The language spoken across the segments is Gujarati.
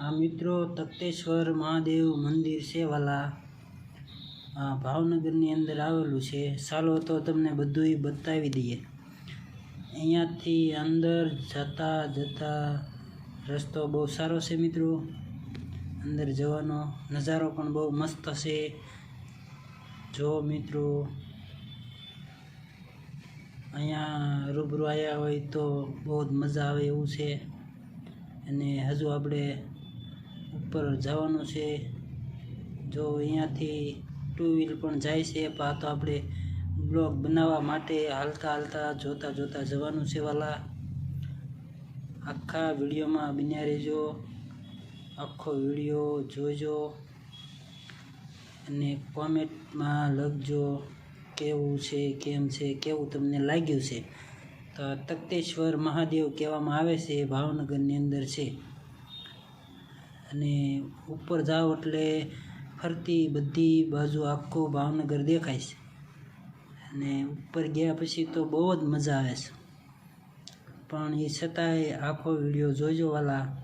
આ મિત્રો, તખતેશ્વર મહાદેવ મંદિર છે વાલા. આ ભાવનગરની અંદર આવેલું છે. ચાલો તો તમને બધુંય બતાવી દઈએ. અહીંયાથી અંદર જતા જતા રસ્તો બહુ સારો છે, મિત્રો. અંદર જવાનો નજારો પણ બહુ મસ્ત છે. જો, મિત્રો, અહીંયા રૂબરૂ આવ્યા હોય તો બહુ જ મજા આવે એવું છે. અને હજુ આપણે ઉપર જવાનું છે. જો અહીંયાથી ટુ વ્હીલ પણ જાય છે પા તો આપણે બ્લોગ બનાવવા માટે હાલતા હાલતા જોતા જોતા જવાનું છે વાલા. આખા વિડીયોમાં બન્યા રહેજો. આખો વીડિયો જોજો અને કોમેન્ટમાં લખજો કેવું છે, કેમ છે, કેવું તમને લાગ્યું છે. તો તકતેશ્વર મહાદેવ કહેવામાં આવે છે, ભાવનગરની અંદર છે. અને ઉપર જાઓ એટલે ફરતી બધી બાજુ આખો ભાવનગર દેખાય છે. અને ઉપર ગયા પછી તો બહુ જ મજા આવે છે. પણ એ છતાંય આખો વીડિયો જોજો વાલા.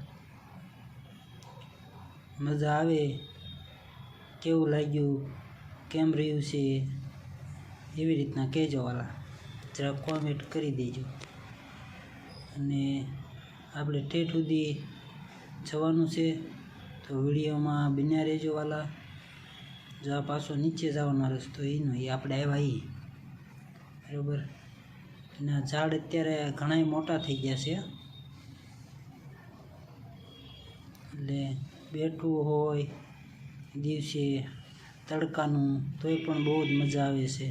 મજા આવે. કેવું લાગ્યું? કેમ રહ્યું છે? એવી રીતના કહેજો વાલા. જરા કોમેન્ટ કરી દેજો. અને આપણે ઠેઠ સુધી જવાનું છે, તો વિડીયોમાં બિન્યા રહેજો વાલા. જો આ પાછો નીચે જવાનો રસ્તો એનો, એ આપણે આવ્યા એ બરાબર? એના ઝાડ અત્યારે ઘણાય મોટા થઈ ગયા છે. એટલે બેઠવું હોય, દિવસે તડકાનું, તોય પણ બહુ જ મજા આવે છે.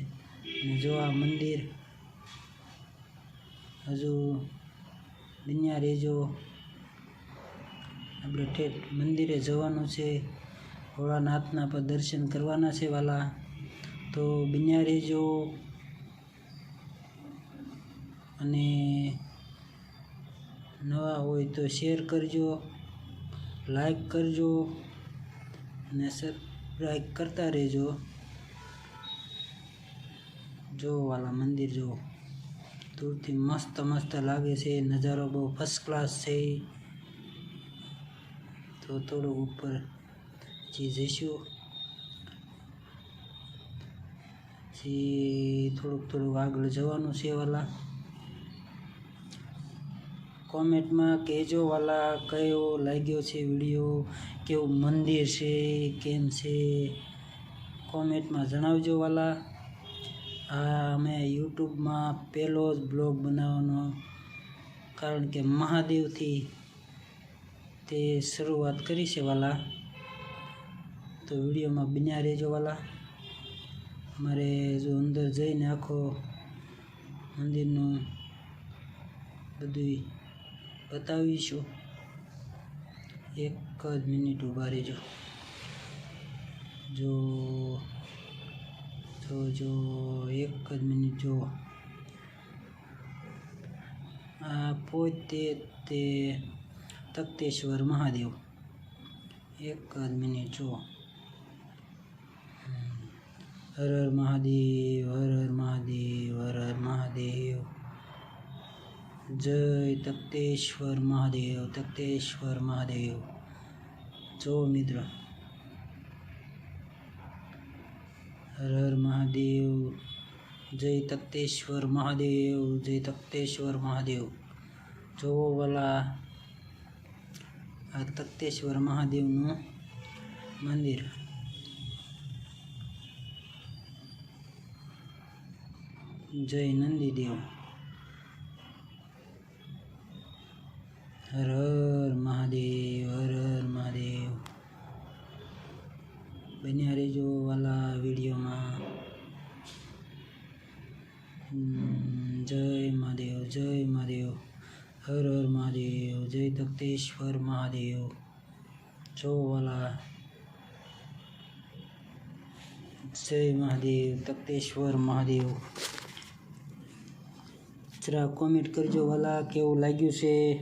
અને જો મંદિર હજુ દુનિયા રહેજો. આપણે ઠેઠ મંદિરે જવાનું છે, ભોળાનાથના પર દર્શન કરવાના છે વાલા. તો બન્યા રહેજો. અને નવા હોય તો શેર કરજો, લાઈક કરજો, અને સબસ્ક્રાઈબ કરતા રહેજો. જો વાલા મંદિર જો દૂરથી મસ્ત મસ્ત લાગે છે, નજારો બહુ ફર્સ્ટ ક્લાસ છે. તો થોડુંક ઉપર જે જઈશું પછી થોડુંક થોડુંક આગળ જવાનું છે વાલા. કોમેન્ટમાં કહેજો વાલા, કયો લાગ્યો છે વીડિયો, કેવું મંદિર છે, કેમ છે? કોમેન્ટમાં જણાવજો વાલા. આ અમે યુટ્યુબમાં પહેલો જ બ્લોગ બનાવવાનો, કારણ કે મહાદેવથી તે શરૂઆત કરી છે વાલા. તો વિડીયોમાં બન્યા રહેજો વાલા. અમારે જો અંદર જઈને આખો મંદિરનું બધું બતાવીશું. એક જ મિનિટ ઊભા રહેજો. જો જો જો, એક જ મિનિટ જો આ પોતે તે તખતેશ્વર મહાદેવ. એક જ મિનિટ જુઓ. હર હર મહાદેવ, હર હર મહાદેવ, હર હર મહાદેવ. જય તખતેશ્વર મહાદેવ તખતેશ્વર મહાદેવ. જો મિત્ર. હર હર મહાદેવ, જય તખતેશ્વર મહાદેવ, જય તખતેશ્વર મહાદેવ. જો વાલા. આ તખતેશ્વર મહાદેવનું મંદિર જય નંદીદેવ હર હર મહાદેવ હર હર મહાદેવ બન્યા રેજો વાલા વિડીયોમાં. જય મહાદેવ જય મહાદેવ. હર હર મહાદેવ, જય તખતેશ્વર મહાદેવ. જોવાલા જય મહાદેવ, તખતેશ્વર મહાદેવ. જરા કોમેન્ટ કરજો વાલા, કેવું લાગ્યું છે?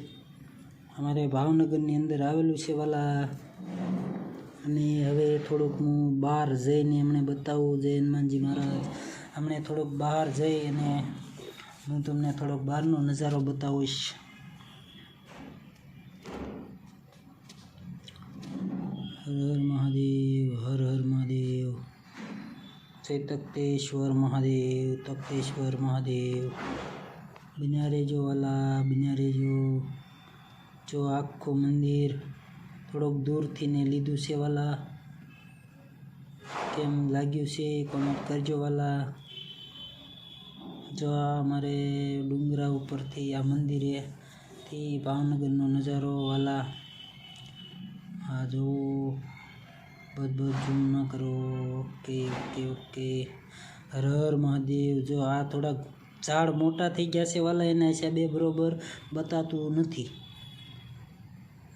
અમારે ભાવનગરની અંદર આવેલું છે વાલા. અને હવે થોડુંક હું બહાર જઈને એમણે બતાવું, જય હનુમાનજી મહારાજ. હમણે થોડુંક બહાર જઈ અને હું તમને થોડોક બહારનો નજારો બતાવીશ. હર મહાદેવ હર હર મહાદેવ જય તખતેશ્વર મહાદેવ તખતેશ્વર મહાદેવ બન્યા રહેજો વાલા રહેજો જો આખું મંદિર થોડોક દૂરથી ને લીધું છે વાલા કેમ લાગ્યું છે કોમેન્ટ કરજો વાલા જો અમારે ડુંગરા ઉપરથી આ મંદિરેથી ભાવનગરનો નજારો વાલા આ જો. બધ બધ જૂમ ન કરો. Okay okay okay. Har Har Mahadev. જો આ થોડાક ઝાડ મોટા થઈ ગયા છે વાલા, એના હિસાબે બરોબર બતાતું નથી.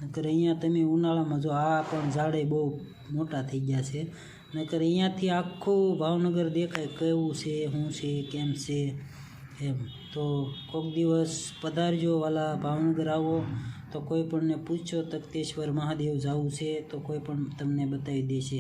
નકર અહીંયા તમે ઉનાળામાં જો આ પણ ઝાડે બહુ મોટા થઈ ગયા છે. નકર અહીંયાથી આખું ભાવનગર દેખાય કેવું છે, શું છે, કેમ છે, એમ. તો કોઈક દિવસ પધારજો વાલા, ભાવનગર આવો. તો કોઈ પણને પૂછો તખતેશ્વર મહાદેવ જવું છે તો કોઈ પણ તમને બતાવી દેશે.